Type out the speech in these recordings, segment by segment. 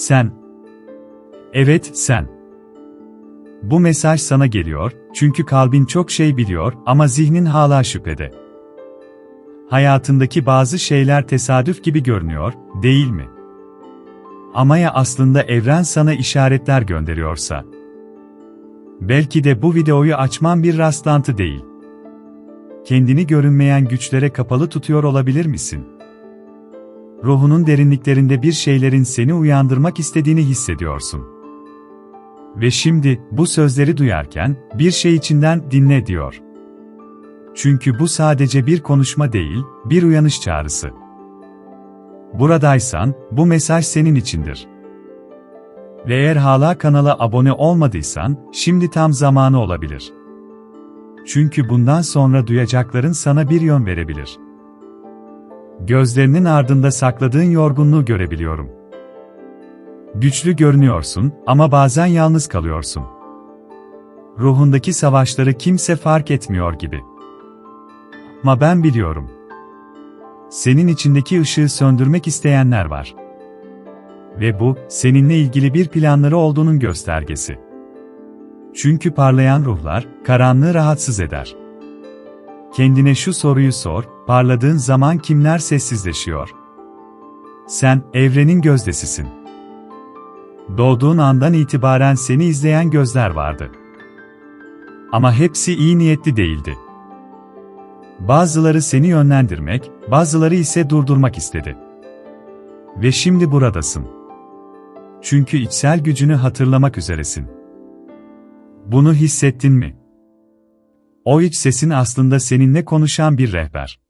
Sen. Evet, sen. Bu mesaj sana geliyor, çünkü kalbin çok şey biliyor ama zihnin hala şüphede. Hayatındaki bazı şeyler tesadüf gibi görünüyor, değil mi? Ama ya aslında evren sana işaretler gönderiyorsa? Belki de bu videoyu açman bir rastlantı değil. Kendini görünmeyen güçlere kapalı tutuyor olabilir misin? Ruhunun derinliklerinde bir şeylerin seni uyandırmak istediğini hissediyorsun. Ve şimdi, bu sözleri duyarken, bir şey içinden dinle diyor. Çünkü bu sadece bir konuşma değil, bir uyanış çağrısı. Buradaysan, bu mesaj senin içindir. Ve eğer hala kanala abone olmadıysan, şimdi tam zamanı olabilir. Çünkü bundan sonra duyacakların sana bir yön verebilir. Gözlerinin ardında sakladığın yorgunluğu görebiliyorum. Güçlü görünüyorsun ama bazen yalnız kalıyorsun. Ruhundaki savaşları kimse fark etmiyor gibi. Ama ben biliyorum. Senin içindeki ışığı söndürmek isteyenler var. Ve bu, seninle ilgili bir planları olduğunun göstergesi. Çünkü parlayan ruhlar, karanlığı rahatsız eder. Kendine şu soruyu sor, parladığın zaman kimler sessizleşiyor? Sen, evrenin gözdesisin. Doğduğun andan itibaren seni izleyen gözler vardı. Ama hepsi iyi niyetli değildi. Bazıları seni yönlendirmek, bazıları ise durdurmak istedi. Ve şimdi buradasın. Çünkü içsel gücünü hatırlamak üzeresin. Bunu hissettin mi? O iç sesin aslında seninle konuşan bir rehber.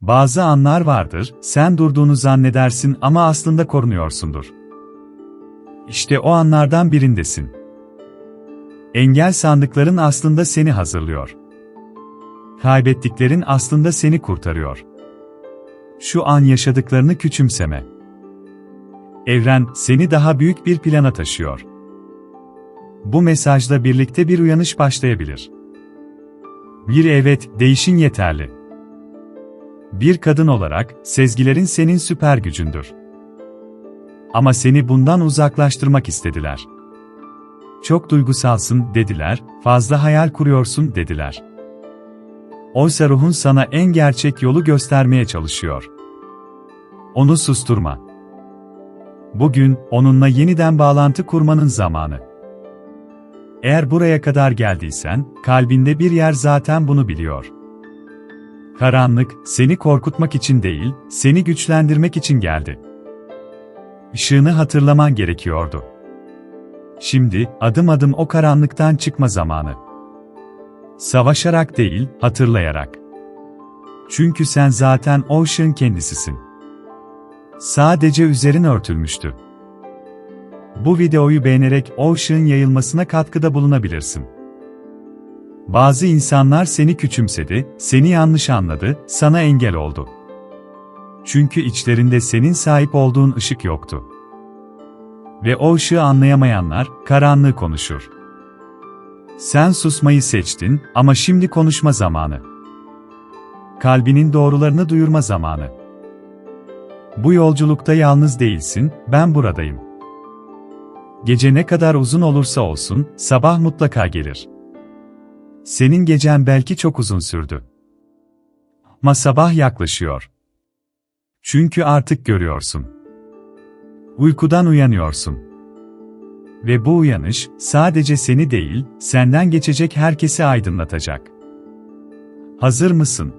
Bazı anlar vardır, sen durduğunu zannedersin ama aslında korunuyorsundur. İşte o anlardan birindesin. Engel sandıkların aslında seni hazırlıyor. Kaybettiklerin aslında seni kurtarıyor. Şu an yaşadıklarını küçümseme. Evren seni daha büyük bir plana taşıyor. Bu mesajla birlikte bir uyanış başlayabilir. Bir evet, değişin yeterli. Bir kadın olarak, sezgilerin senin süper gücündür. Ama seni bundan uzaklaştırmak istediler. Çok duygusalsın, dediler, fazla hayal kuruyorsun, dediler. Oysa ruhun sana en gerçek yolu göstermeye çalışıyor. Onu susturma. Bugün, onunla yeniden bağlantı kurmanın zamanı. Eğer buraya kadar geldiysen, kalbinde bir yer zaten bunu biliyor. Karanlık, seni korkutmak için değil, seni güçlendirmek için geldi. Işığını hatırlaman gerekiyordu. Şimdi, adım adım o karanlıktan çıkma zamanı. Savaşarak değil, hatırlayarak. Çünkü sen zaten o ışığın kendisisin. Sadece üzerin örtülmüştü. Bu videoyu beğenerek o ışığın yayılmasına katkıda bulunabilirsin. Bazı insanlar seni küçümsedi, seni yanlış anladı, sana engel oldu. Çünkü içlerinde senin sahip olduğun ışık yoktu. Ve o ışığı anlayamayanlar, karanlığı konuşur. Sen susmayı seçtin ama şimdi konuşma zamanı. Kalbinin doğrularını duyurma zamanı. Bu yolculukta yalnız değilsin, ben buradayım. Gece ne kadar uzun olursa olsun, sabah mutlaka gelir. Senin gecen belki çok uzun sürdü. Ama sabah yaklaşıyor. Çünkü artık görüyorsun. Uykudan uyanıyorsun. Ve bu uyanış, sadece seni değil, senden geçecek herkesi aydınlatacak. Hazır mısın?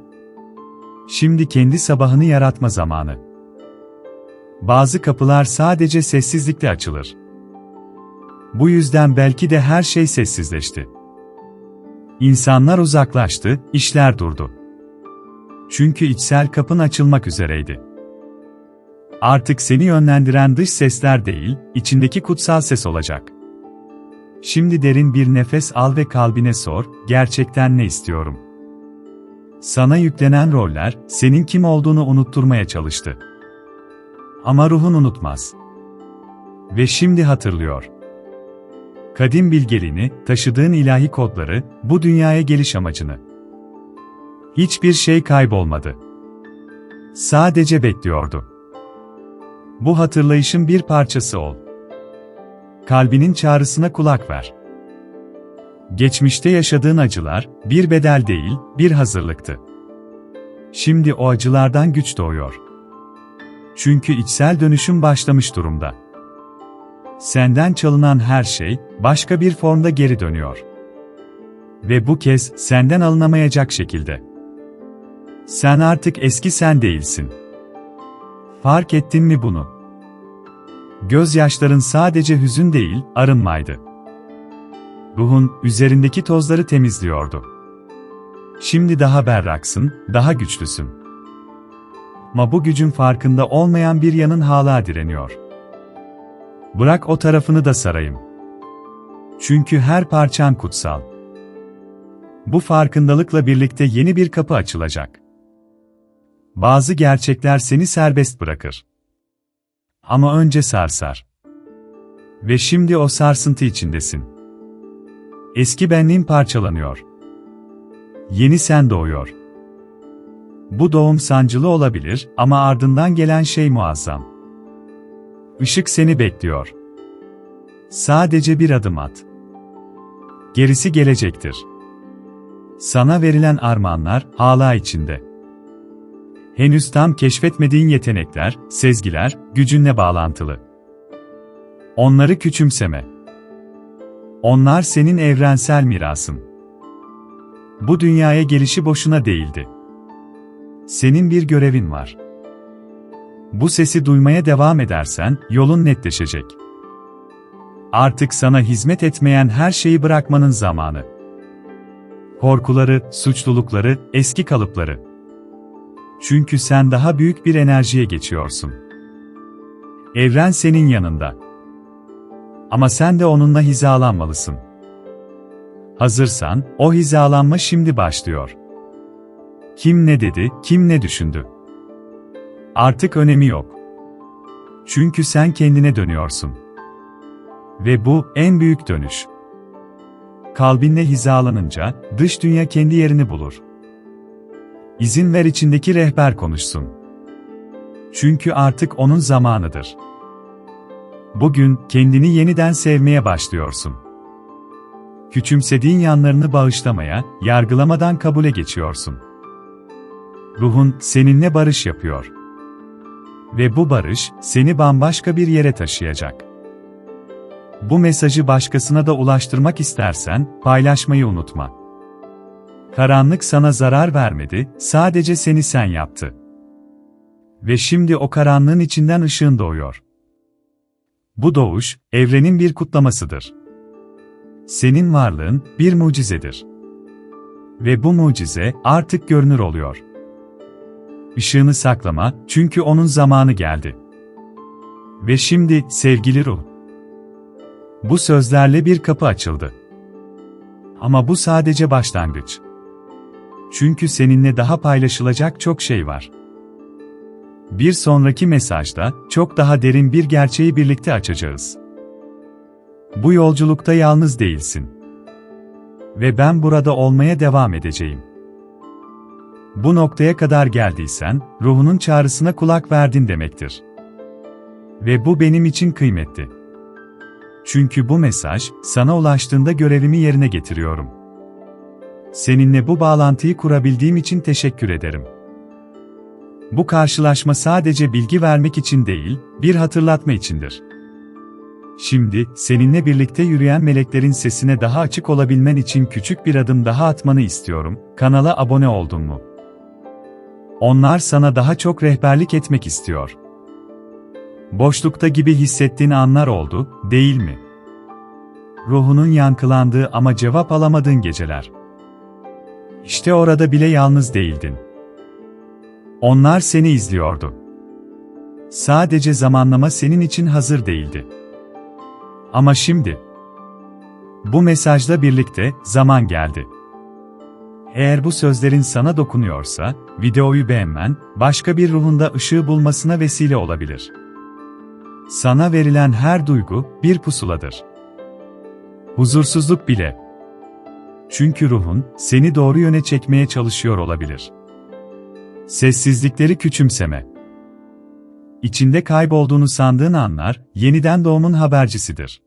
Şimdi kendi sabahını yaratma zamanı. Bazı kapılar sadece sessizlikle açılır. Bu yüzden belki de her şey sessizleşti. İnsanlar uzaklaştı, işler durdu. Çünkü içsel kapın açılmak üzereydi. Artık seni yönlendiren dış sesler değil, içindeki kutsal ses olacak. Şimdi derin bir nefes al ve kalbine sor, gerçekten ne istiyorum? Sana yüklenen roller, senin kim olduğunu unutturmaya çalıştı. Ama ruhun unutmaz. Ve şimdi hatırlıyor. Kadim bilgeliğini, taşıdığın ilahi kodları, bu dünyaya geliş amacını. Hiçbir şey kaybolmadı. Sadece bekliyordu. Bu hatırlayışın bir parçası ol. Kalbinin çağrısına kulak ver. Geçmişte yaşadığın acılar, bir bedel değil, bir hazırlıktı. Şimdi o acılardan güç doğuyor. Çünkü içsel dönüşüm başlamış durumda. Senden çalınan her şey, başka bir formda geri dönüyor. Ve bu kez, senden alınamayacak şekilde. Sen artık eski sen değilsin. Fark ettin mi bunu? Gözyaşların sadece hüzün değil, arınmaydı. Ruhun, üzerindeki tozları temizliyordu. Şimdi daha berraksın, daha güçlüsün. Ama bu gücün farkında olmayan bir yanın hala direniyor. Bırak o tarafını da sarayım. Çünkü her parçan kutsal. Bu farkındalıkla birlikte yeni bir kapı açılacak. Bazı gerçekler seni serbest bırakır. Ama önce sarsar. Ve şimdi o sarsıntı içindesin. Eski benliğin parçalanıyor. Yeni sen doğuyor. Bu doğum sancılı olabilir ama ardından gelen şey muazzam. Işık seni bekliyor. Sadece bir adım at. Gerisi gelecektir. Sana verilen armağanlar hala içinde. Henüz tam keşfetmediğin yetenekler, sezgiler, gücünle bağlantılı. Onları küçümseme. Onlar senin evrensel mirasın. Bu dünyaya gelişi boşuna değildi. Senin bir görevin var. Bu sesi duymaya devam edersen yolun netleşecek. Artık sana hizmet etmeyen her şeyi bırakmanın zamanı. Korkuları, suçlulukları, eski kalıpları. Çünkü sen daha büyük bir enerjiye geçiyorsun. Evren senin yanında. Ama sen de onunla hizalanmalısın. Hazırsan, o hizalanma şimdi başlıyor. Kim ne dedi, kim ne düşündü? Artık önemi yok. Çünkü sen kendine dönüyorsun. Ve bu en büyük dönüş. Kalbinle hizalanınca dış dünya kendi yerini bulur. İzin ver içindeki rehber konuşsun. Çünkü artık onun zamanıdır. Bugün kendini yeniden sevmeye başlıyorsun. Küçümsediğin yanlarını bağışlamaya, yargılamadan kabule geçiyorsun. Ruhun seninle barış yapıyor. Ve bu barış seni bambaşka bir yere taşıyacak. Bu mesajı başkasına da ulaştırmak istersen paylaşmayı unutma. Karanlık sana zarar vermedi, sadece seni sen yaptı. Ve şimdi o karanlığın içinden ışığın doğuyor. Bu doğuş, evrenin bir kutlamasıdır. Senin varlığın bir mucizedir. Ve bu mucize artık görünür oluyor. Işığını saklama, çünkü onun zamanı geldi. Ve şimdi, sevgili ruh. Bu sözlerle bir kapı açıldı. Ama bu sadece başlangıç. Çünkü seninle daha paylaşılacak çok şey var. Bir sonraki mesajda çok daha derin bir gerçeği birlikte açacağız. Bu yolculukta yalnız değilsin. Ve ben burada olmaya devam edeceğim. Bu noktaya kadar geldiysen, ruhunun çağrısına kulak verdin demektir. Ve bu benim için kıymetli. Çünkü bu mesaj, sana ulaştığında görevimi yerine getiriyorum. Seninle bu bağlantıyı kurabildiğim için teşekkür ederim. Bu karşılaşma sadece bilgi vermek için değil, bir hatırlatma içindir. Şimdi, seninle birlikte yürüyen meleklerin sesine daha açık olabilmen için küçük bir adım daha atmanı istiyorum. Kanala abone oldun mu? Onlar sana daha çok rehberlik etmek istiyor. Boşlukta gibi hissettiğin anlar oldu, değil mi? Ruhunun yankılandığı ama cevap alamadığın geceler. İşte orada bile yalnız değildin. Onlar seni izliyordu. Sadece zamanlama senin için hazır değildi. Ama şimdi, bu mesajla birlikte zaman geldi. Eğer bu sözlerin sana dokunuyorsa, videoyu beğenmen, başka bir ruhunda ışığı bulmasına vesile olabilir. Sana verilen her duygu, bir pusuladır. Huzursuzluk bile. Çünkü ruhun, seni doğru yöne çekmeye çalışıyor olabilir. Sessizlikleri küçümseme. içinde kaybolduğunu sandığın anlar, yeniden doğumun habercisidir.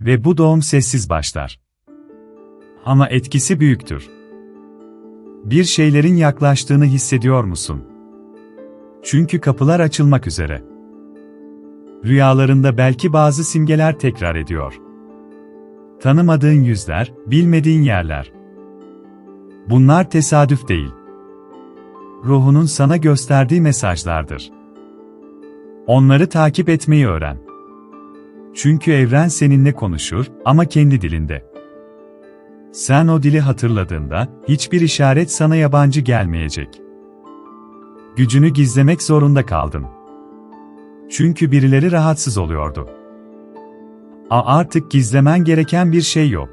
Ve bu doğum sessiz başlar. Ama etkisi büyüktür. Bir şeylerin yaklaştığını hissediyor musun? Çünkü kapılar açılmak üzere. Rüyalarında belki bazı simgeler tekrar ediyor. Tanımadığın yüzler, bilmediğin yerler. Bunlar tesadüf değil. Ruhunun sana gösterdiği mesajlardır. Onları takip etmeyi öğren. Çünkü evren seninle konuşur ama kendi dilinde. Sen o dili hatırladığında hiçbir işaret sana yabancı gelmeyecek. Gücünü gizlemek zorunda kaldın. Çünkü birileri rahatsız oluyordu. A artık gizlemen gereken bir şey yok.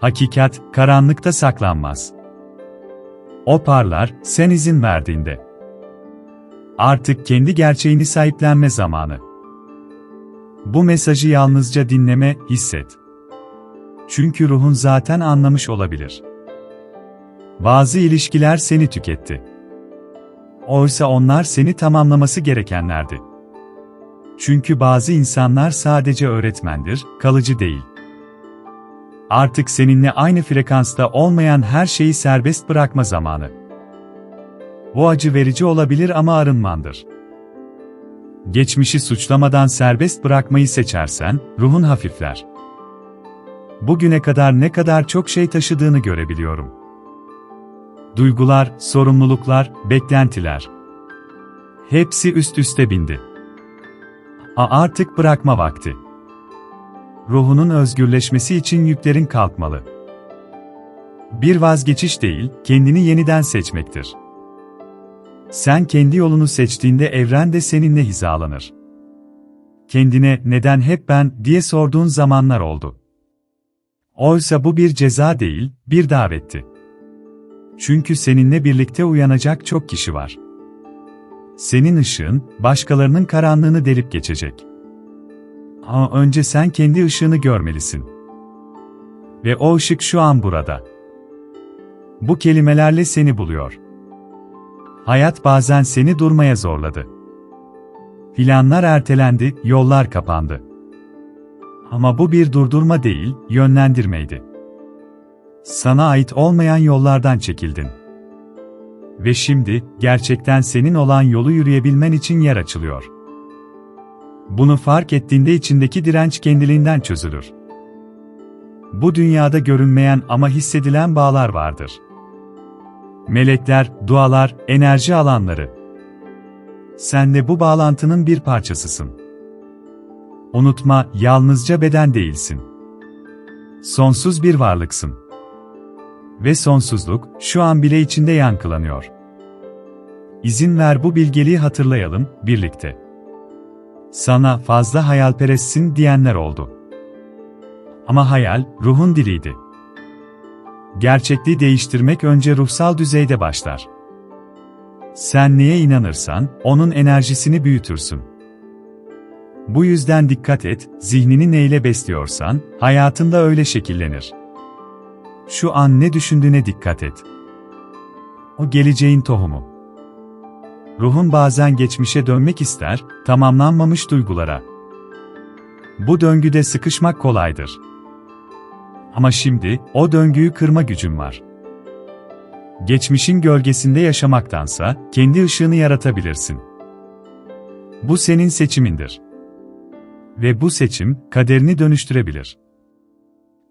Hakikat karanlıkta saklanmaz. O parlar sen izin verdiğinde. Artık kendi gerçeğini sahiplenme zamanı. Bu mesajı yalnızca dinleme, hisset. Çünkü ruhun zaten anlamış olabilir. Bazı ilişkiler seni tüketti. Oysa onlar seni tamamlaması gerekenlerdi. Çünkü bazı insanlar sadece öğretmendir, kalıcı değil. Artık seninle aynı frekansta olmayan her şeyi serbest bırakma zamanı. Bu acı verici olabilir ama arınmandır. Geçmişi suçlamadan serbest bırakmayı seçersen, ruhun hafifler. Bugüne kadar ne kadar çok şey taşıdığını görebiliyorum. Duygular, sorumluluklar, beklentiler. Hepsi üst üste bindi. A artık bırakma vakti. Ruhunun özgürleşmesi için yüklerin kalkmalı. Bir vazgeçiş değil, kendini yeniden seçmektir. Sen kendi yolunu seçtiğinde evren de seninle hizalanır. Kendine neden hep ben diye sorduğun zamanlar oldu. Oysa bu bir ceza değil, bir davetti. Çünkü seninle birlikte uyanacak çok kişi var. Senin ışığın, başkalarının karanlığını delip geçecek. Ama önce sen kendi ışığını görmelisin. Ve o ışık şu an burada. Bu kelimelerle seni buluyor. Hayat bazen seni durmaya zorladı. Planlar ertelendi, yollar kapandı. Ama bu bir durdurma değil, yönlendirmeydi. Sana ait olmayan yollardan çekildin. Ve şimdi, gerçekten senin olan yolu yürüyebilmen için yer açılıyor. Bunu fark ettiğinde içindeki direnç kendiliğinden çözülür. Bu dünyada görünmeyen ama hissedilen bağlar vardır. Melekler, dualar, enerji alanları. Sen de bu bağlantının bir parçasısın. Unutma, yalnızca beden değilsin. Sonsuz bir varlıksın. Ve sonsuzluk, şu an bile içinde yankılanıyor. İzin ver bu bilgeliği hatırlayalım, birlikte. Sana fazla hayalperestsin diyenler oldu. Ama hayal, ruhun diliydi. Gerçekliği değiştirmek önce ruhsal düzeyde başlar. Sen neye inanırsan, onun enerjisini büyütürsün. Bu yüzden dikkat et, zihnini neyle besliyorsan, hayatında öyle şekillenir. Şu an ne düşündüğüne dikkat et. O geleceğin tohumu. Ruhun bazen geçmişe dönmek ister, tamamlanmamış duygulara. Bu döngüde sıkışmak kolaydır. Ama şimdi, o döngüyü kırma gücün var. Geçmişin gölgesinde yaşamaktansa, kendi ışığını yaratabilirsin. Bu senin seçimindir. Ve bu seçim, kaderini dönüştürebilir.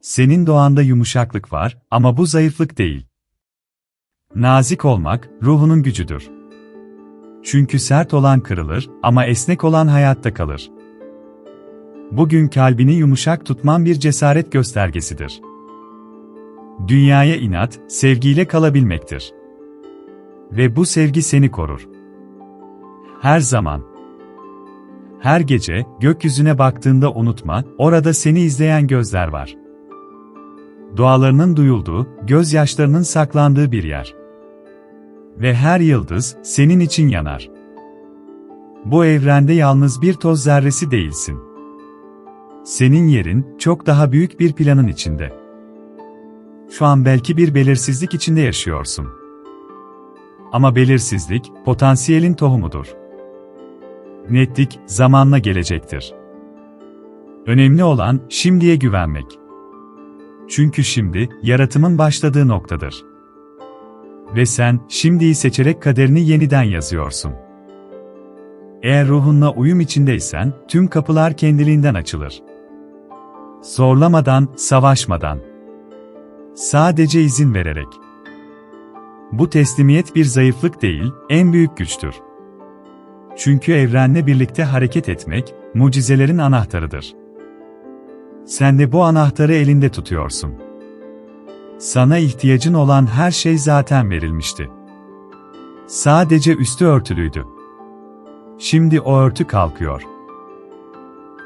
Senin doğanda yumuşaklık var ama bu zayıflık değil. Nazik olmak, ruhunun gücüdür. Çünkü sert olan kırılır ama esnek olan hayatta kalır. Bugün kalbini yumuşak tutman bir cesaret göstergesidir. Dünyaya inat, sevgiyle kalabilmektir. Ve bu sevgi seni korur. Her zaman. Her gece, gökyüzüne baktığında unutma, orada seni izleyen gözler var. Dualarının duyulduğu, gözyaşlarının saklandığı bir yer. Ve her yıldız, senin için yanar. Bu evrende yalnız bir toz zerresi değilsin. Senin yerin, çok daha büyük bir planın içinde. Şu an belki bir belirsizlik içinde yaşıyorsun. Ama belirsizlik, potansiyelin tohumudur. Netlik zamanla gelecektir. Önemli olan şimdiye güvenmek. Çünkü şimdi yaratımın başladığı noktadır. Ve sen şimdiyi seçerek kaderini yeniden yazıyorsun. Eğer ruhunla uyum içindeysen tüm kapılar kendiliğinden açılır. Zorlamadan, savaşmadan. Sadece izin vererek. Bu teslimiyet bir zayıflık değil, en büyük güçtür. Çünkü evrenle birlikte hareket etmek, mucizelerin anahtarıdır. Sen de bu anahtarı elinde tutuyorsun. Sana ihtiyacın olan her şey zaten verilmişti. Sadece üstü örtülüydü. Şimdi o örtü kalkıyor.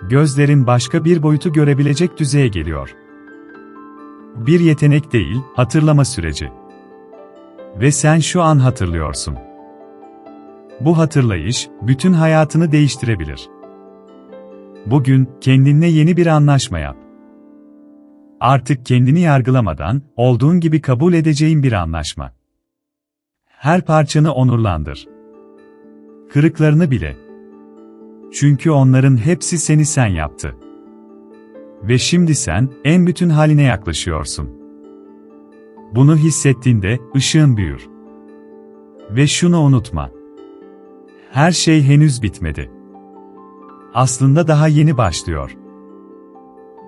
Gözlerin başka bir boyutu görebilecek düzeye geliyor. Bir yetenek değil, hatırlama süreci. Ve sen şu an hatırlıyorsun. Bu hatırlayış, bütün hayatını değiştirebilir. Bugün, kendinle yeni bir anlaşma yap. Artık kendini yargılamadan, olduğun gibi kabul edeceğin bir anlaşma. Her parçanı onurlandır. Kırıklarını bile. Çünkü onların hepsi seni sen yaptı. Ve şimdi sen, en bütün haline yaklaşıyorsun. Bunu hissettiğinde, ışığın büyür. Ve şunu unutma. Her şey henüz bitmedi. Aslında daha yeni başlıyor.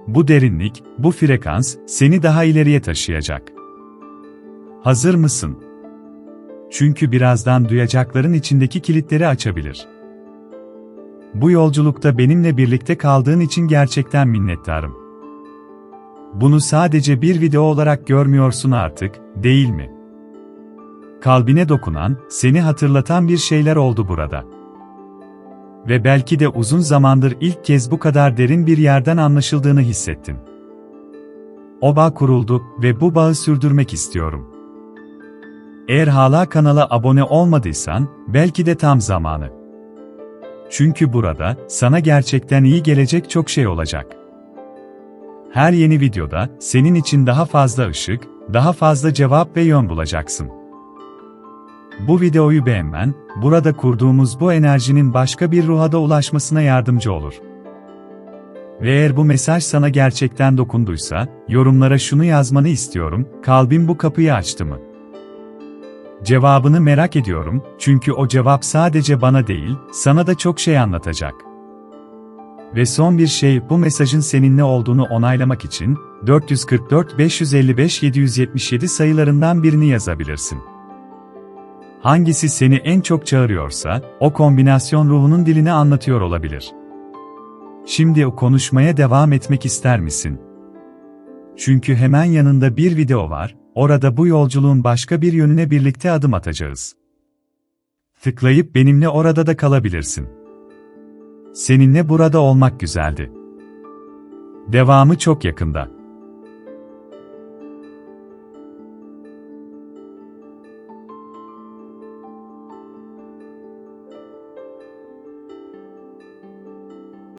Bu derinlik, bu frekans, seni daha ileriye taşıyacak. Hazır mısın? Çünkü birazdan duyacakların içindeki kilitleri açabilir. Bu yolculukta benimle birlikte kaldığın için gerçekten minnettarım. Bunu sadece bir video olarak görmüyorsun artık, değil mi? Kalbine dokunan, seni hatırlatan bir şeyler oldu burada. Ve belki de uzun zamandır ilk kez bu kadar derin bir yerden anlaşıldığını hissettin. O bağ kuruldu ve bu bağı sürdürmek istiyorum. Eğer hala kanala abone olmadıysan, belki de tam zamanı. Çünkü burada, sana gerçekten iyi gelecek çok şey olacak. Her yeni videoda, senin için daha fazla ışık, daha fazla cevap ve yön bulacaksın. Bu videoyu beğenmen, burada kurduğumuz bu enerjinin başka bir ruha da ulaşmasına yardımcı olur. Ve eğer bu mesaj sana gerçekten dokunduysa, yorumlara şunu yazmanı istiyorum, kalbim bu kapıyı açtı mı? Cevabını merak ediyorum, çünkü o cevap sadece bana değil, sana da çok şey anlatacak. Ve son bir şey, bu mesajın seninle olduğunu onaylamak için, 444 555 777 sayılarından birini yazabilirsin. Hangisi seni en çok çağırıyorsa, o kombinasyon ruhunun dilini anlatıyor olabilir. Şimdi o konuşmaya devam etmek ister misin? Çünkü hemen yanında bir video var, orada bu yolculuğun başka bir yönüne birlikte adım atacağız. Tıklayıp benimle orada da kalabilirsin. Seninle burada olmak güzeldi. Devamı çok yakında.